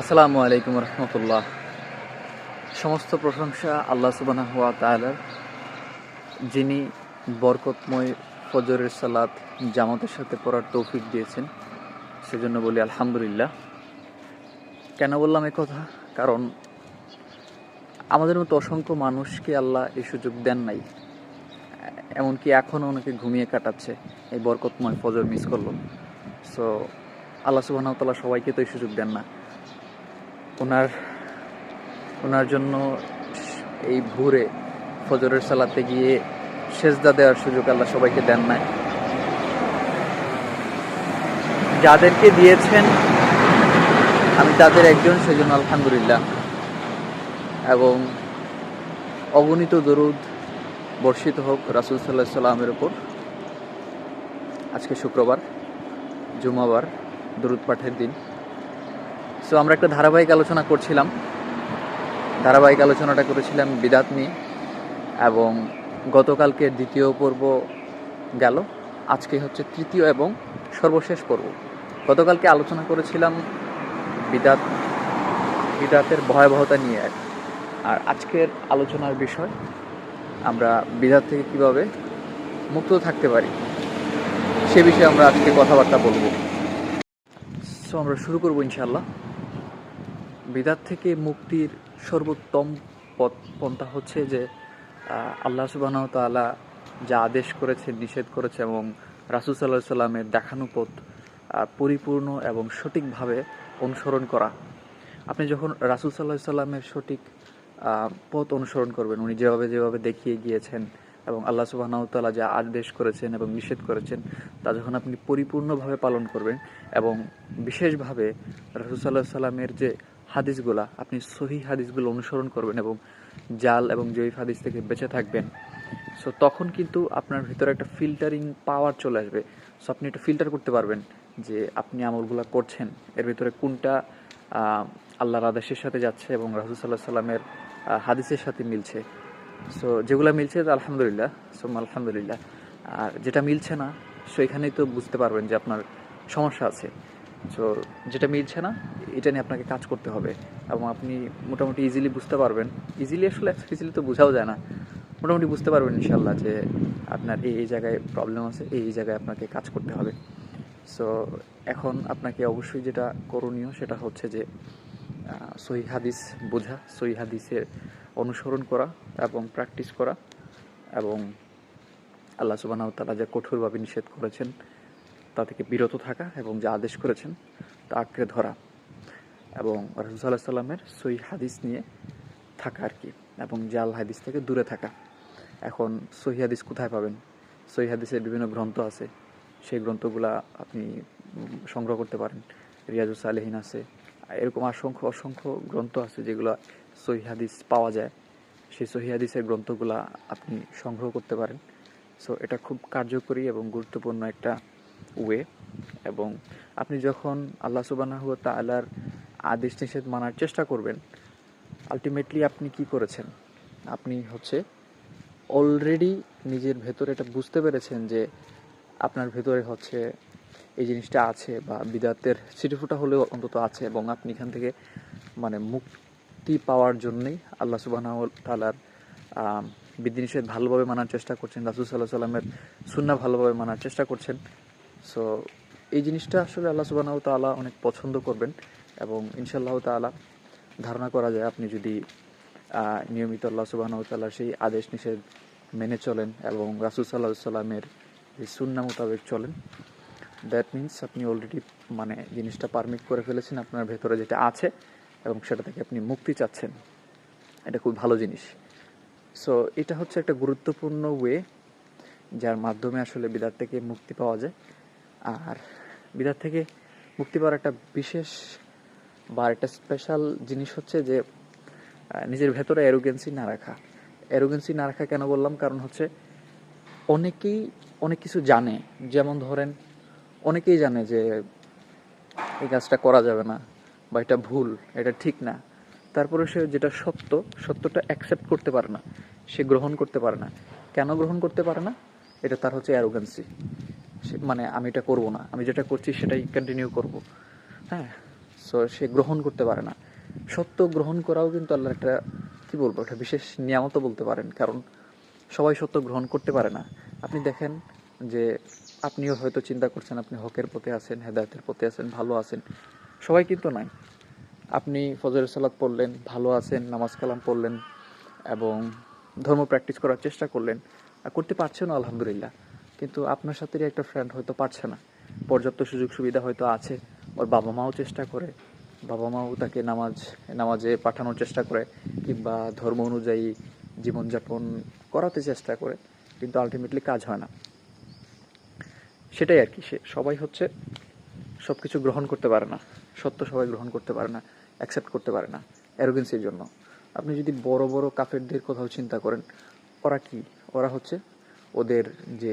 আসসালামু আলাইকুম রহমতুল্লাহ। সমস্ত প্রশংসা আল্লাহ সুবানা হুয়া তালার যিনি বরকতময় ফজরের সালাত জামাতের সাথে পড়ার তৌফিক দিয়েছেন, সেজন্য বলি আলহামদুলিল্লাহ। কেন বললাম এই কথা? কারণ আমাদের মতো অসংখ্য মানুষকে আল্লাহ এই সুযোগ দেন নাই। এমনকি এখনও অনেকে ঘুমিয়ে কাটাচ্ছে, এই বরকতময় ফজর মিস করল। সো আল্লাহ সুবাহ সবাইকে তো এই সুযোগ দেন না। ওনার ওনার জন্য এই ভোরে ফজরের সালাতে গিয়ে সেজদা দেওয়ার সুযোগ আল্লাহ সবাইকে দেন নাই। যাদেরকে দিয়েছেন, আমি তাদের একজন, সেজন্য আলহামদুলিল্লাহ। এবং অগণিত দরুদ বর্ষিত হোক রাসুল সাল্লাহ সাল্লামের ওপর আজকে শুক্রবার, জুমাবার দরুদ পাঠের দিন। সো আমরা একটা ধারাবাহিক আলোচনা করছিলাম। ধারাবাহিক আলোচনাটা করেছিলাম বিদাত নিয়ে এবং গতকালকে দ্বিতীয় পর্ব গেল। আজকে হচ্ছে তৃতীয় এবং সর্বশেষ পর্ব। গতকালকে আলোচনা করেছিলাম বিদাত, বিদাতের ভয়াবহতা নিয়ে আর আর আজকের আলোচনার বিষয়, আমরা বিদাত থেকে কীভাবে মুক্ত থাকতে পারি, সে বিষয়ে আমরা আজকে কথাবার্তা বলব। সো আমরা শুরু করব ইনশাল্লাহ বিদাত থেকে মুক্তির সর্বোত্তম পথ পন্থা হচ্ছে যে আল্লাহ সুবাহ তাআলা যা আদেশ করেছে, নিষেধ করেছে এবং রাসুল সাল্লাহ সাল্লামের দেখানো পথ পরিপূর্ণ এবং সঠিকভাবে অনুসরণ করা। আপনি যখন রাসুল সাল্লাহ সাল্লামের সঠিক পথ অনুসরণ করবেন, উনি যেভাবে যেভাবে দেখিয়ে গিয়েছেন এবং আল্লাহ সুবাহ তাআলা যা আদেশ করেছেন এবং নিষেধ করেছেন, তা যখন আপনি পরিপূর্ণভাবে পালন করবেন এবং বিশেষভাবে রাসুল সাল্লাহ সাল্লামের যে হাদিসগুলা, আপনি সহি হাদিসগুলো অনুসরণ করবেন এবং জাল এবং জয়ীফ হাদিস থেকে বেঁচে থাকবেন। সো তখন কিন্তু আপনার ভিতরে একটা ফিল্টারিং পাওয়ার চলে আসবে। সো আপনি এটা ফিল্টার করতে পারবেন যে আপনি আমলগুলো করছেন। এর ভিতরে কোনটা আল্লাহর আদেশের সাথে যাচ্ছে এবং রাসুল সাল্লাহ সাল্লামের হাদিসের সাথে মিলছে। সো যেগুলো মিলছে আলহামদুলিল্লাহ। সো আলহামদুলিল্লাহ। আর যেটা মিলছে না সো এখানেই তো বুঝতে পারবেন যে আপনার সমস্যা আছে। সো যেটা মিলছে না এটা নিয়ে আপনাকে কাজ করতে হবে এবং আপনি মোটামুটি ইজিলি বুঝতে পারবেন। ইজিলি আসলে ইজিলি তো বোঝাও যায় না। মোটামুটি বুঝতে পারবেন ইনশাল্লাহ যে আপনার এই এই জায়গায় প্রবলেম আছে, এই এই জায়গায় আপনাকে কাজ করতে হবে। সো এখন আপনাকে অবশ্যই যেটা করণীয় সেটা হচ্ছে যে সহি হাদিস বোঝা, সহি হাদিসের অনুসরণ করা এবং প্র্যাকটিস করা এবং আল্লাহ সুবাহ তালা যা কঠোরভাবে নিষেধ করেছেন তা থেকে বিরত থাকা এবং যা আদেশ করেছেন তা আঁকড়ে ধরা। এবং রসুল্লাহ সাল্লামের সই হাদিস নিয়ে থাকা আর কি, এবং জাল হাদিস থেকে দূরে থাকা। এখন সহি হাদিস কোথায় পাবেন? সহি হাদিসের বিভিন্ন গ্রন্থ আছে, সেই গ্রন্থগুলা আপনি সংগ্রহ করতে পারেন। রিয়াজুস আলহিন আছে, এরকম অসংখ্য অসংখ্য গ্রন্থ আছে যেগুলো সহি হাদিস পাওয়া যায়। সেই সহি হাদিসের গ্রন্থগুলা আপনি সংগ্রহ করতে পারেন। সো এটা খুব কার্যকরী এবং গুরুত্বপূর্ণ একটা ওয়ে। এবং আপনি যখন আল্লাহ সুবানাহ তালার আদেশ নিষেধ মানার চেষ্টা করবেন। আলটিমেটলি আপনি কি করেছেন? আপনি হচ্ছে অলরেডি নিজের ভেতরে এটা বুঝতে পেরেছেন যে আপনার ভেতরে হচ্ছে এই জিনিসটা আছে বা বিদাতের ছিটেফোঁটা হলেও অন্তত আছে এবং আপনি এখান থেকে মানে মুক্তি পাওয়ার জন্যই আল্লাহ সুবাহ তালার বিধিনিষেধ ভালোভাবে মানার চেষ্টা করছেন, রাসুল সাল্লাহ সাল্লামের সুন্না ভালোভাবে মানার চেষ্টা করছেন। সো এই জিনিসটা আসলে আল্লাহ সুবাহ তাআলা অনেক পছন্দ করবেন। এবং ইনশাল্লাহ তাআলা ধারণা করা যায় আপনি যদি নিয়মিত আল্লাহ সুবাহ তাআলার সেই আদেশ নিষেধ মেনে চলেন এবং রাসুল সাল্লাহ সাল্লামের যে সুন্না মোতাবেক চলেন দ্যাট মিন্স আপনি অলরেডি মানে জিনিসটা পারমিট করে ফেলেছেন আপনার ভেতরে যেটা আছে এবং সেটা থেকে আপনি মুক্তি চাচ্ছেন। এটা খুব ভালো জিনিস। সো এটা হচ্ছে একটা গুরুত্বপূর্ণ ওয়ে যার মাধ্যমে আসলে বিদাত থেকে মুক্তি পাওয়া যায়। আর বিদাত থেকে মুক্তি পাওয়ার একটা বিশেষ বা একটা স্পেশাল জিনিস হচ্ছে যে নিজের ভেতরে অ্যারোগেন্সি না রাখা। অ্যারোগেন্সি না রাখা কেন বললাম? কারণ হচ্ছে অনেকেই অনেক কিছু জানে। যেমন ধরেন, অনেকেই জানে যে, এই কাজটা করা যাবে না বা এটা ভুল, এটা ঠিক না। তারপরে সে যেটা সত্য, সত্যটা অ্যাকসেপ্ট করতে পারে না, সে গ্রহণ করতে পারে না। কেন গ্রহণ করতে পারে না? এটা তার হচ্ছে অ্যারোগেন্সি মানে আমি এটা করব না, আমি যেটা করছি সেটাই কন্টিনিউ করব। হ্যাঁ? সো সে গ্রহণ করতে পারে না। সত্য গ্রহণ করাও কিন্তু আল্লাহর একটা, কি বলব, একটা বিশেষ নিয়ামত বলতে পারেন। কারণ সবাই সত্য গ্রহণ করতে পারে না। আপনি দেখেন যে আপনিও হয়তো চিন্তা করছেন, আপনি হকের পথে আছেন, হেদায়তের পথে আছেন, ভালো আছেন। সবাই কিন্তু নাই। আপনি ফজর সালাত পড়লেন, ভালো আছেন, নামাজ কালাম পড়লেন এবং ধর্ম প্র্যাকটিস করার চেষ্টা করলেন, আর করতে পারছেন আলহামদুলিল্লাহ। কিন্তু আপনার সাথে একটা ফ্রেন্ড হয়তো পারছে না। পর্যাপ্ত সুযোগ সুবিধা হয়তো আছে। ওর বাবা মাও চেষ্টা করে, বাবা মাও তাকে নামাজ, নামাজে পাঠানোর চেষ্টা করে, কিংবা ধর্ম অনুযায়ী জীবনযাপন করাতে চেষ্টা করে, কিন্তু আলটিমেটলি কাজ হয় না। সেটাই আর কি, সে সবাই হচ্ছে সব কিছু গ্রহণ করতে পারে না। সত্য সবাই গ্রহণ করতে পারে না অ্যাকসেপ্ট করতে পারে না অ্যারোগেন্সির জন্য। আপনি যদি বড় বড় কাফেরদের কোথাও চিন্তা করেন, ওরা কি? ওরা হচ্ছে ওদের যে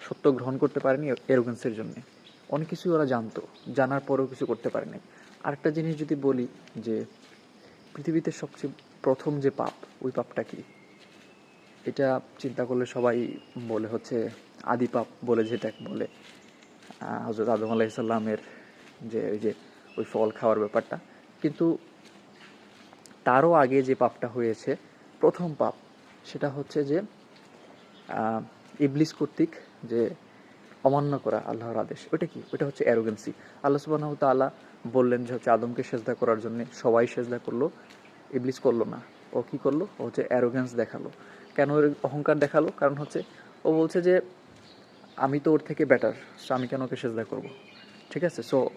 সত্য গ্রহণ করতে পারেনি অ্যারোগেন্সের জন্য। অনেক কিছুই ওরা জানতো, জানার পরেও কিছু করতে পারেনি। আরেকটা জিনিস যদি বলি যে, পৃথিবীতে সবচেয়ে প্রথম যে পাপ, ওই পাপটা কি? এটা চিন্তা করলে সবাই বলে হচ্ছে আদি পাপ বলে যেটা বলে। হজরত আদম আলাইসাল্লামের যে, ওই যে, ওই ফল খাওয়ার ব্যাপারটা। কিন্তু তারও আগে যে পাপটা হয়েছে, প্রথম পাপ, সেটা হচ্ছে যে ইবলিস কর্তৃক যে অমান্য করা আল্লাহর আদেশ। ওটা কি? ওটা হচ্ছে অ্যারোগেন্সি আল্লাহ সুবাহ তাআলা বললেন যে হচ্ছে আদমকে সেজদা করার জন্য সবাই সেজদা করল, ইবলিস করল না। ও কি করল? ও হচ্ছে অ্যারোগেন্স দেখাল। কেন অহংকার দেখাল? কারণ হচ্ছে ও বলছে যে, আমি তো ওর থেকে বেটার সো আমি কেন ওকে সেজদা করব? ঠিক আছে? সো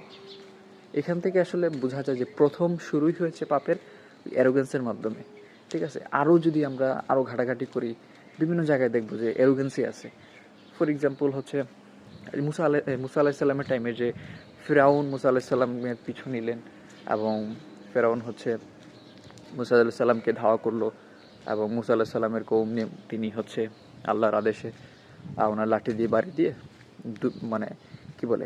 এখান থেকে আসলে বোঝা যায় যে প্রথম শুরুই হয়েছে পাপের অ্যারোগেন্সের মাধ্যমে। ঠিক আছে? আরও যদি আমরা আরও ঘাটাঘাটি করি, বিভিন্ন জায়গায় দেখব যে অ্যারোগেন্সি আছে। ফর এক্সাম্পল হচ্ছে মুসা আলাই মুসা আলাহিসাল্লামের টাইমে যে ফেরাউন মুসা আলাহিসাল্লামের পিছু নিলেন এবং ফেরাউন হচ্ছে মুসা আল্লাহ সাল্লামকে ধাওয়া করল এবং মুসা আল্লাহ সাল্লামের কৌম নিয়ে তিনি হচ্ছে আল্লাহর আদেশে ওনার লাঠি দিয়ে, বাড়ি দিয়ে মানে কি বলে,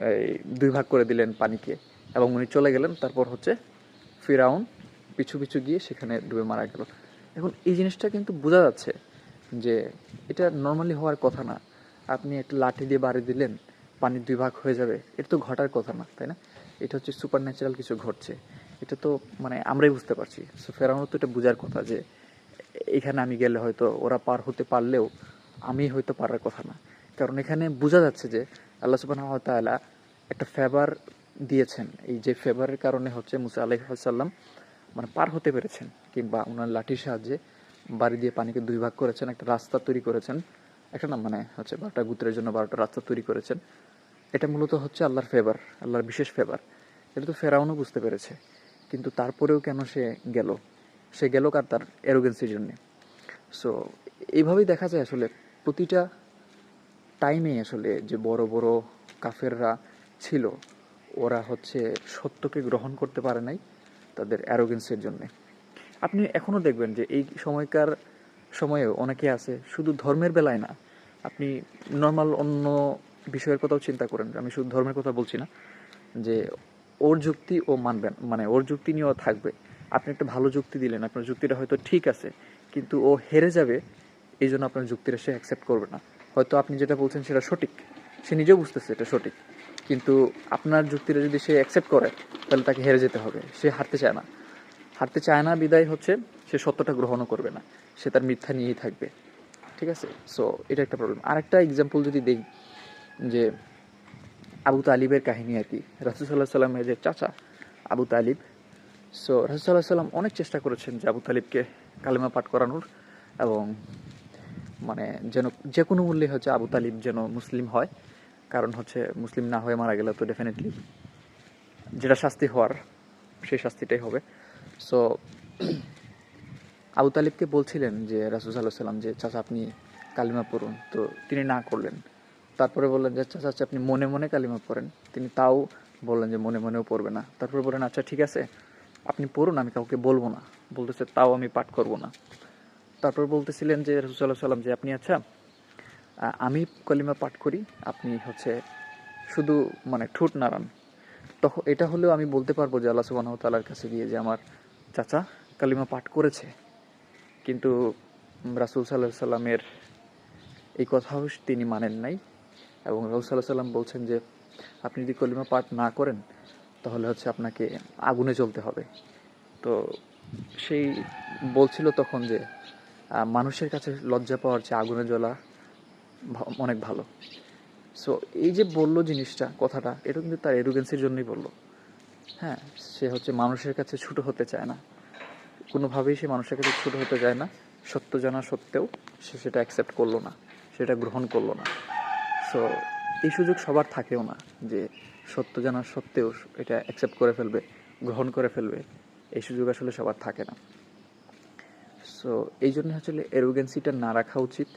এই দুই ভাগ করে দিলেন পানিকে এবং উনি চলে গেলেন। তারপর হচ্ছে ফিরাউন পিছু পিছু গিয়ে সেখানে ডুবে মারা গেল। এখন এই জিনিসটা কিন্তু বোঝা যাচ্ছে যে এটা নর্মালি হওয়ার কথা না। আপনি একটা লাঠি দিয়ে বাড়ি দিলেন পানির দুই ভাগ হয়ে যাবে। এটা তো ঘটার কথা না, তাই না? এটা হচ্ছে সুপার ন্যাচারাল কিছু ঘটছে। এটা তো মানে আমরাই বুঝতে পারছি। সো ফেরাউনও তো এটা বোঝার কথা যে, এখানে আমি গেলে হয়তো ওরা পার হতে পারলেও আমি হয়তো পারার কথা না। কারণ এখানে বোঝা যাচ্ছে যে, আল্লাহ সুবহানাহু ওয়া একটা ফেভার দিয়েছেন। এই যে ফেভারের কারণে হচ্ছে মুসা আলাইসাল্লাম মানে পার হতে পেরেছেন। কিংবা ওনার লাঠির সাহায্যে বাড়ি দিয়ে পানিকে দুই ভাগ করেছেন, একটা রাস্তা তৈরি করেছেন। একটা না মানে হচ্ছে বারোটা গুত্রের জন্য বারোটা রাস্তা তৈরি করেছেন। এটা মূলত হচ্ছে আল্লাহর ফেভার আল্লাহর বিশেষ ফেভার এটা তো ফেরাউনও বুঝতে পেরেছে। কিন্তু তারপরেও কেন সে গেল? সে গেল কার? তার অ্যারোগেন্সির জন্যে। সো এইভাবেই দেখা যায় আসলে প্রতিটা টাইমে আসলে যে বড় বড় কাফেররা ছিল, ওরা হচ্ছে সত্যকে গ্রহণ করতে পারে নাই তাদের অ্যারোগেন্সের জন্যে। আপনি এখনও দেখবেন যে এই সময়কার সময়েও অনেকে আছে, শুধু ধর্মের বেলায় না আপনি নর্মাল অন্য বিষয়ের কথাও চিন্তা করেন, আমি শুধু ধর্মের কথা বলছি না, যে ওর যুক্তি ও মানবেন মানে ওর যুক্তি নিয়েও থাকবে। আপনি একটা ভালো যুক্তি দিলেন, আপনার যুক্তিটা হয়তো ঠিক আছে, কিন্তু ও হেরে যাবে এই জন্য আপনার যুক্তিটা সে অ্যাকসেপ্ট করবে না। হয়তো আপনি যেটা বলছেন সেটা সঠিক, সে নিজেও বুঝতেছে এটা সঠিক, কিন্তু আপনার যুক্তিটা যদি সে অ্যাকসেপ্ট করে, তাহলে তাকে হেরে যেতে হবে, সে হারতে চায় না। হারতে চায় না, বিদায় হচ্ছে, সে সত্যটা গ্রহণও করবে না, সে তার মিথ্যা নিয়েই থাকবে। ঠিক আছে? সো এটা একটা প্রবলেম আরেকটা এক্সাম্পল যদি দেই, যে আবু তালিবের কাহিনী আর কি। রাসুসাল্লাহ সাল্লামের যে চাচা আবু তালিব। সো রাসুসাল্লাহ সাল্লাম অনেক চেষ্টা করেছেন যে আবু তালিবকে কালেমা পাঠ করানোর এবং মানে যেন যে কোনো মূল্যে হচ্ছে আবু তালিব যেন মুসলিম হয়। কারণ হচ্ছে মুসলিম না হয়ে মারা গেলে তো ডেফিনেটলি যেটা শাস্তি হওয়ার, সেই শাস্তিটাই হবে। সো আবু তালিবকে বলছিলেন যে, রাসুল সাল্লাহ সাল্লাম যে, চাচা, আপনি কালিমা পড়ুন। তো তিনি না করলেন। তারপরে বললেন যে, চাচা আচ্ছা আপনি মনে মনে কালিমা পড়েন। তিনি তাও বললেন যে, মনে মনেও পড়বে না। তারপরে বললেন আচ্ছা ঠিক আছে, আপনি পড়ুন, আমি কাউকে বলব না। বলতেছে, তাও আমি পাঠ করব না। তারপর বলতেছিলেন যে রসুল্লাহ সাল্লাম যে, আপনি আচ্ছা আমি কলিমা পাঠ করি, আপনি হচ্ছে শুধু মানে ঠোঁট নাড়ান। তখন এটা হলেও আমি বলতে পারব যে, আল্লাহ সুবাহ তালার কাছে গিয়ে যে, আমার চাচা কালিমা পাঠ করেছে। কিন্তু রাসুল সাল্লাহ সাল্লামের এই কথাও তিনি মানেন নাই। এবং রাসুল সাল্লাহ সাল্লাম বলছেন যে, আপনি যদি কলিমা পাঠ না করেন, তাহলে হচ্ছে আপনাকে আগুনে চলতে হবে। তো সেই বলছিল তখন যে মানুষের কাছে লজ্জা পাওয়ার চেয়ে আগুনে জ্বলা অনেক ভালো। সো এই যে বলল জিনিসটা, কথাটা, এটা কিন্তু তার এরুগেন্সির জন্যই বলল। হ্যাঁ সে হচ্ছে মানুষের কাছে ছুটো হতে চায় না। কোনোভাবেই সে মানুষের কাছে ছোট হতে চায় না। সত্য জানা সত্ত্বেও সে সেটা অ্যাকসেপ্ট করল না, সেটা গ্রহণ করল না। সো এই সুযোগ সবার থাকেও না যে সত্য জানা সত্ত্বেও এটা অ্যাকসেপ্ট করে ফেলবে, গ্রহণ করে ফেলবে। এই সুযোগ আসলে সবার থাকে না। সো এই জন্য আসলে এরোগেন্সিটা না রাখা উচিত।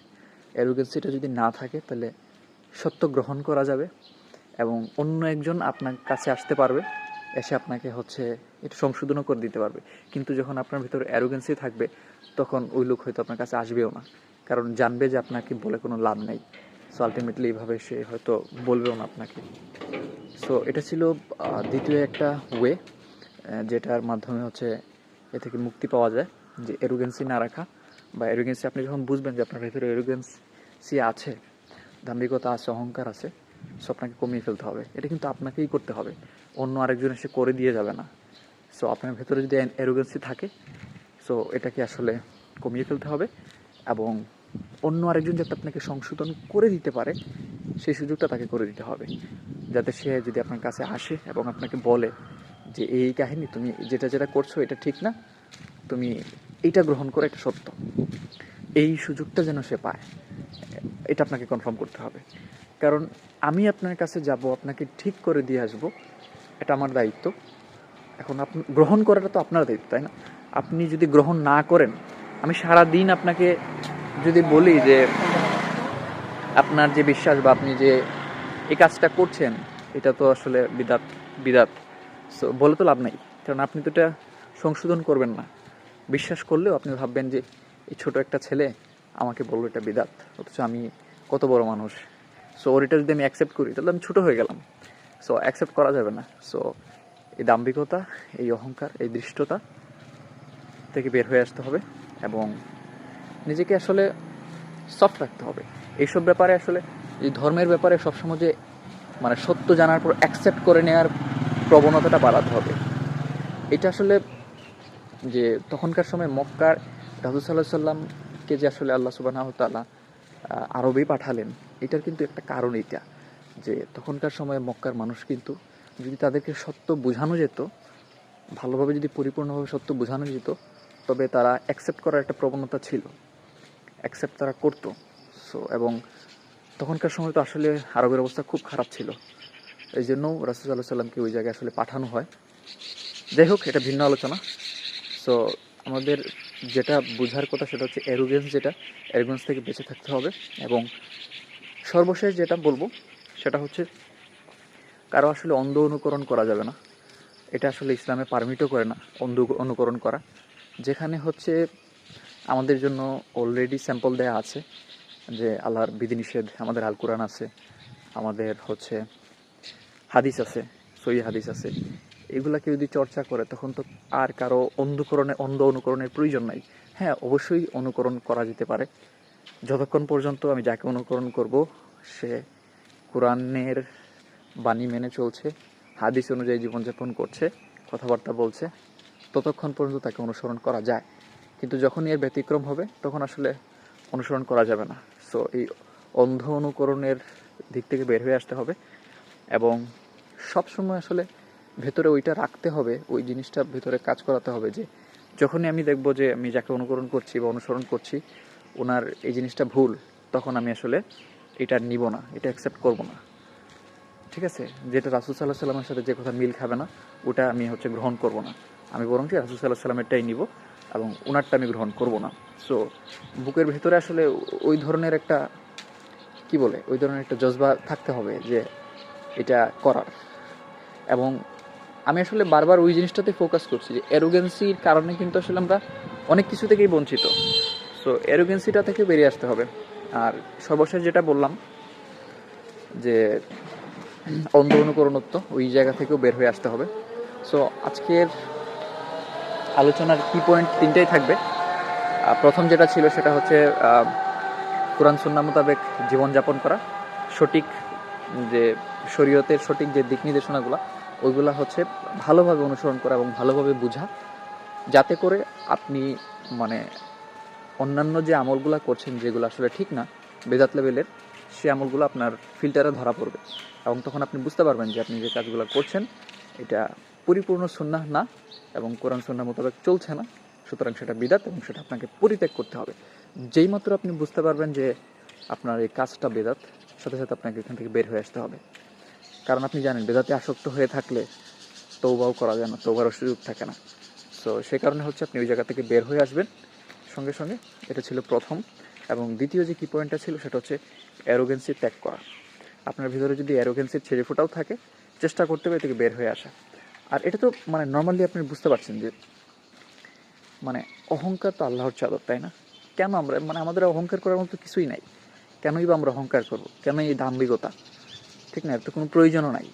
এরোগেন্সিটা যদি না থাকে, তাহলে সত্য গ্রহণ করা যাবে এবং অন্য একজন আপনার কাছে আসতে পারবে। এসে আপনাকে হচ্ছে এটা সংশোধনও করে দিতে পারবে। কিন্তু যখন আপনার ভিতরে অ্যারোগেন্সি থাকবে, তখন ওই লোক হয়তো আপনার কাছে আসবেও না। কারণ জানবে যে আপনাকে বলে কোনো লাভ নেই। সো আলটিমেটলি এইভাবে সে হয়তো বলবেও না আপনাকে। সো এটা ছিল দ্বিতীয় একটা ওয়ে যেটার মাধ্যমে হচ্ছে এ থেকে মুক্তি পাওয়া যায়। যে এরোগেন্সি না রাখা বা এরোগেন্সি আপনি যখন বুঝবেন যে আপনার ভিতরে এরোগেন্সি আছে, দাম্ভিকতা আছে, অহংকার আছে সো আপনাকে কমিয়ে ফেলতে হবে। এটা কিন্তু আপনাকেই করতে হবে। অন্য আরেকজন এসে করে দিয়ে যাবে না। সো আপনার ভেতরে যদি এরোগেন্সি থাকে, সো এটাকে আসলে কমিয়ে ফেলতে হবে এবং অন্য আরেকজন যাতে আপনাকে সংশোধন করে দিতে পারে, সেই সুযোগটা তাকে করে দিতে হবে। যাতে সে যদি আপনার কাছে আসে এবং আপনাকে বলে যে, এই কাহিনী তুমি যেটা যেটা করছ এটা ঠিক না, তুমি এইটা গ্রহণ করে, এটা সত্য। এই সুযোগটা যেন সে পায়, এটা আপনাকে কনফার্ম করতে হবে। কারণ আমি আপনার কাছে যাব, আপনাকে ঠিক করে দিয়ে আসব, এটা আমার দায়িত্ব। এখন আপনি, গ্রহণ করাটা তো আপনার দায়িত্ব, তাই না? আপনি যদি গ্রহণ না করেন, আমি সারা দিন আপনাকে যদি বলি যে আপনার যে বিশ্বাস বা আপনি যে এই কাজটা করছেন, এটা তো আসলে বিদাত বিদাত। সো বলে তো লাভ নাই, কারণ আপনি তো এটা সংশোধন করবেন না। বিশ্বাস করলেও আপনি ভাববেন যে, এই ছোট একটা ছেলে আমাকে বলল এটা বিদাত, অথচ আমি কত বড় মানুষ। সো ওর এটা যদি আমি অ্যাকসেপ্ট করি, তাহলে আমি ছোটো হয়ে গেলাম। সো অ্যাকসেপ্ট করা যাবে না। সো এই দাম্ভিকতা, এই অহংকার, এই দৃষ্টতা থেকে বের হয়ে আসতে হবে এবং নিজেকে আসলে সফট রাখতে হবে। এইসব ব্যাপারে আসলে, এই ধর্মের ব্যাপারে সবসময় যে মানে সত্য জানার পর অ্যাকসেপ্ট করে নেওয়ার প্রবণতাটা বাড়াতে হবে। এটা আসলে যে, তখনকার সময় মক্কার রাজু সাল্লাহ সাল্লামকে যে আসলে আল্লাহ সুবাহ তাল্লাহ আরবে পাঠালেন, এটার কিন্তু একটা কারণ এটা, যে তখনকার সময়ে মক্কার মানুষ কিন্তু যদি তাদেরকে সত্য বোঝানো যেত, ভালোভাবে যদি পরিপূর্ণভাবে সত্য বোঝানো যেত, তবে তারা অ্যাকসেপ্ট করার একটা প্রবণতা ছিল অ্যাকসেপ্ট তারা করতো। সো এবং তখনকার সময় তো আসলে আরবের অবস্থা খুব খারাপ ছিল। এই জন্য রাসুল আল্লাহ সাল্লামকে ওই জায়গায় আসলে পাঠানো হয়। যাই হোক, এটা ভিন্ন আলোচনা। সো আমাদের যেটা বোঝার কথা সেটা হচ্ছে অ্যারোগেন্স যেটা অ্যারোগেন্স থেকে বেঁচে থাকতে হবে এবং সর্বশেষ যেটা বলব সেটা হচ্ছে কারও আসলে অন্ধ অনুকরণ করা যাবে না। এটা আসলে ইসলামে পারমিটও করে না, অন্ধ অনুকরণ করা। যেখানে হচ্ছে আমাদের জন্য অলরেডি স্যাম্পল দেয়া আছে যে আল্লাহর বিধিনিষেধ, আমাদের আল কোরআন আছে, আমাদের হচ্ছে হাদিস আছে সই হাদিস আছে। এগুলাকে যদি চর্চা করে, তখন তো আর কারও অন্ধকরণে, অন্ধ অনুকরণের প্রয়োজন নাই। হ্যাঁ অবশ্যই অনুকরণ করা যেতে পারে। যতক্ষণ পর্যন্ত আমি যাকে অনুকরণ করব, সে কোরআনের বাণী মেনে চলছে, হাদিস অনুযায়ী জীবনযাপন করছে, কথাবার্তা বলছে, ততক্ষণ পর্যন্ত তাকে অনুসরণ করা যায়। কিন্তু যখনই এর ব্যতিক্রম হবে, তখন আসলে অনুসরণ করা যাবে না। সো এই অন্ধ অনুকরণের দিক থেকে বের হয়ে আসতে হবে এবং সবসময় আসলে ভেতরে ওইটা রাখতে হবে, ওই জিনিসটা ভেতরে কাজ করাতে হবে যে, যখনই আমি দেখব যে আমি যাকে অনুকরণ করছি বা অনুসরণ করছি, ওনার এই জিনিসটা ভুল, তখন আমি আসলে এটা নিব না, এটা অ্যাকসেপ্ট করব না। ঠিক আছে? যেটা রাসুল সাল্লাহ সাল্লামের সাথে যে কথা মিল খাবে না, ওটা আমি হচ্ছে গ্রহণ করব না। আমি বরং কি রাসুল সাল্লাহ সাল্লামেরটাই নিব এবং ওনারটা আমি গ্রহণ করব না। সো বুকের ভেতরে আসলে ওই ধরনের একটা, কি বলে? ওই ধরনের একটা জজবা থাকতে হবে যে এটা করার। এবং আমি আসলে বারবার ওই জিনিসটাতে ফোকাস করছি যে অ্যারোগেন্সির কারণে কিন্তু আসলে আমরা অনেক কিছু থেকেই বঞ্চিত। সো অ্যারোগেন্সিটা থেকে বেরিয়ে আসতে হবে। আর সর্বশেষ যেটা বললাম, যে অন্ধ অনুকরণত্ব ওই জায়গা থেকেও বের হয়ে আসতে হবে। সো আজকের আলোচনার কি পয়েন্ট তিনটাই থাকবে। প্রথম যেটা ছিল সেটা হচ্ছে কোরআন সুন্না মোতাবেক জীবনযাপন করা। সঠিক যে শরীয়তের সঠিক যে দিক নির্দেশনাগুলো ওইগুলা হচ্ছে ভালোভাবে অনুসরণ করা এবং ভালোভাবে বোঝা, যাতে করে আপনি মানে অন্যান্য যে আমলগুলো করছেন যেগুলো আসলে ঠিক না, বেদাত লেভেলের, সে আমলগুলো আপনার ফিল্টারে ধরা পড়বে। এবং তখন আপনি বুঝতে পারবেন যে আপনি যে কাজগুলো করছেন, এটা পরিপূর্ণ সুন্নাহ না এবং কোরআন সুন্নাহ মোতাবেক চলছে না, সুতরাং সেটা বিদাত এবং সেটা আপনাকে পরিত্যাগ করতে হবে। যেই মাত্র আপনি বুঝতে পারবেন যে আপনার এই কাজটা বেদাত, সাথে সাথে আপনাকে এখান থেকে বের হয়ে আসতে হবে। কারণ আপনি জানেন, বেদাতে আসক্ত হয়ে থাকলে তৌবাও করা যায় না তৌবারও সুযোগ থাকে না। তো সে কারণে হচ্ছে আপনি ওই জায়গা থেকে বের হয়ে আসবেন। সঙ্গে সঙ্গে এটা ছিল প্রথম। এবং দ্বিতীয় যে কি পয়েন্টটা ছিল, সেটা হচ্ছে অ্যারোগেন্সি ত্যাগ করা। আপনার ভিতরে যদি অ্যারোগেন্সির ছেড়ে ফোটাও থাকে, চেষ্টা করতে হবে থেকে বের হয়ে আসা। আর এটা তো মানে নর্মালি আপনি বুঝতে পারছেন যে মানে অহংকার তো আল্লাহর চাদর, তাই না? কেন আমরা মানে আমাদের অহংকার করার মতো কিছুই নাই। কেনই বা আমরা অহংকার করব? কেন এই দাম্ভিকতা? ঠিক না, এর তো কোনো প্রয়োজনও নাই।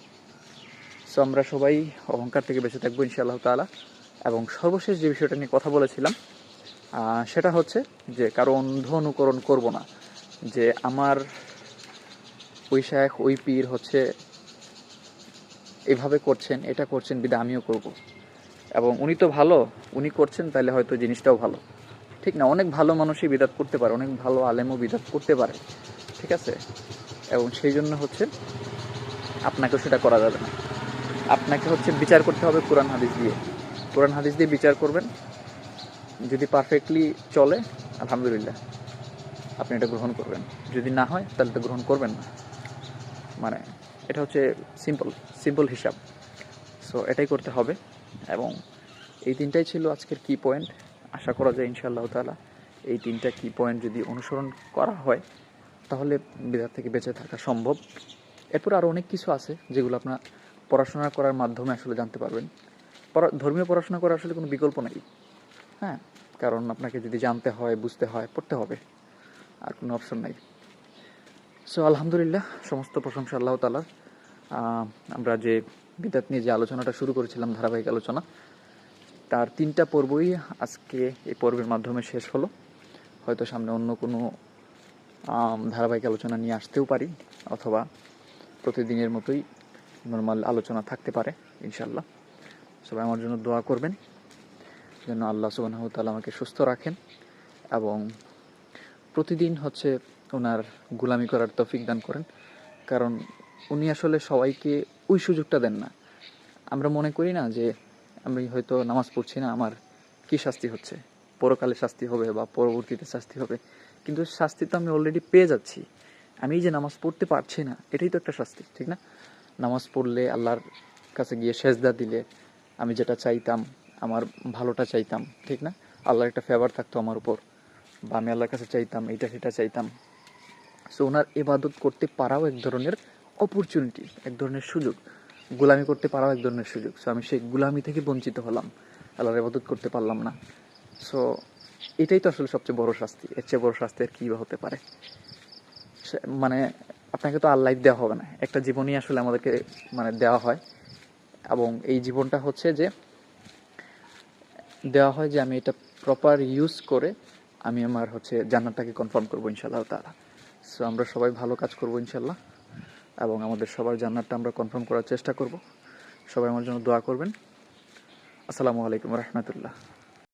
সো আমরা সবাই অহংকার থেকে বেঁচে থাকব ইনশাআল্লাহ তাআলা। এবং সর্বশেষ যে বিষয়টা নিয়ে কথা বলেছিলাম সেটা হচ্ছে যে কারও অন্ধ অনুকরণ করব না। যে আমার ওই শায়েখ, ওই পীর হচ্ছে এভাবে করছেন, এটা করছেন, বিদা আমিও করব। এবং উনি তো ভালো, উনি করছেন তাহলে হয়তো জিনিসটাও ভালো। ঠিক না, অনেক ভালো মানুষই বিদাত করতে পারে, অনেক ভালো আলেমও বিদাত করতে পারে। ঠিক আছে? এবং সেই জন্য হচ্ছে আপনাকেও সেটা করা যাবে না। আপনাকে হচ্ছে বিচার করতে হবে কোরআন হাদিস দিয়ে। কোরআন হাদিস দিয়ে বিচার করবেন। যদি পারফেক্টলি চলে, আলহামদুলিল্লাহ। আপনি এটা গ্রহণ করবেন। যদি না হয়, তাহলে এটা গ্রহণ করবেন না। মানে এটা হচ্ছে সিম্পল সিম্পল হিসাব। সো এটাই করতে হবে। এবং এই তিনটাই ছিল আজকের কি পয়েন্ট আশা করা যায় ইনশাআল্লাহ তাআলা এই তিনটা কি পয়েন্ট যদি অনুসরণ করা হয়, তাহলে বিদাত থেকে বেঁচে থাকা সম্ভব। এরপর আরও অনেক কিছু আছে যেগুলো আপনার পড়াশোনা করার মাধ্যমে আসলে জানতে পারবেন। ধর্মীয় পড়াশোনা করার আসলে কোনো বিকল্প নেই। হ্যাঁ কারণ আপনাকে যদি জানতে হয়, বুঝতে হয়, পড়তে হবে, আর কোনো অপশন নাই। সো আলহামদুলিল্লাহ, সমস্ত প্রশংসা আল্লাহ তালার আমরা যে বিদাত নিয়ে যে আলোচনাটা শুরু করেছিলাম, ধারাবাহিক আলোচনা, তার তিনটা পর্বই আজকে এই পর্বের মাধ্যমে শেষ হলো। হয়তো সামনে অন্য কোনো ধারাবাহিক আলোচনা নিয়ে আসতেও পারি, অথবা প্রতিদিনের মতোই নর্মাল আলোচনা থাকতে পারে ইনশাল্লাহ সবাই আমার জন্য দোয়া করবেন, যেন আল্লাহ সুবাহ তাআলা আমাকে সুস্থ রাখেন এবং প্রতিদিন হচ্ছে ওনার গুলামি করার তফিক দান করেন। কারণ উনি আসলে সবাইকে ওই সুযোগটা দেন না। আমরা মনে করি না যে আমি হয়তো নামাজ পড়ছি না, আমার কি শাস্তি হচ্ছে? পরকালে শাস্তি হবে বা পরবর্তীতে শাস্তি হবে। কিন্তু শাস্তি তো আমি অলরেডি পেয়ে যাচ্ছি। আমি এই যে নামাজ পড়তে পারছি না, এটাই তো একটা শাস্তি, ঠিক না? নামাজ পড়লে আল্লাহর কাছে গিয়ে সেজদা দিলে আমি যেটা চাইতাম, আমার ভালোটা চাইতাম, ঠিক না? আল্লাহর একটা ফেভার থাকতো আমার উপর, বা আমি আল্লাহর কাছে চাইতাম, এইটা সেটা চাইতাম। সো ওনার এবাদত করতে পারাও এক ধরনের অপরচুনিটি এক ধরনের সুযোগ। গোলামি করতে পারাও এক ধরনের সুযোগ। সো আমি সেই গুলামি থেকে বঞ্চিত হলাম, আল্লাহর এবাদত করতে পারলাম না। সো এটাই তো আসলে সবচেয়ে বড় শাস্তি। এর চেয়ে বড় শাস্তি আর কী হতে পারে? মানে আপনাকে তো আর দেওয়া হবে না। একটা জীবনই আসলে আমাদেরকে মানে দেওয়া হয়। এবং এই জীবনটা হচ্ছে যে দেওয়া হয় যে আমি এটা প্রপার ইউজ করে আমি আমার হচ্ছে জান্নাতটাকে কনফার্ম করব ইনশাল্লাহ তারা সো আমরা সবাই ভালো কাজ করব ইনশাল্লাহ এবং আমাদের সবার জান্নাতটা আমরা কনফার্ম করার চেষ্টা করব। সবাই আমার জন্য দোয়া করবেন। আসসালামু আলাইকুম রহমতুল্লাহ।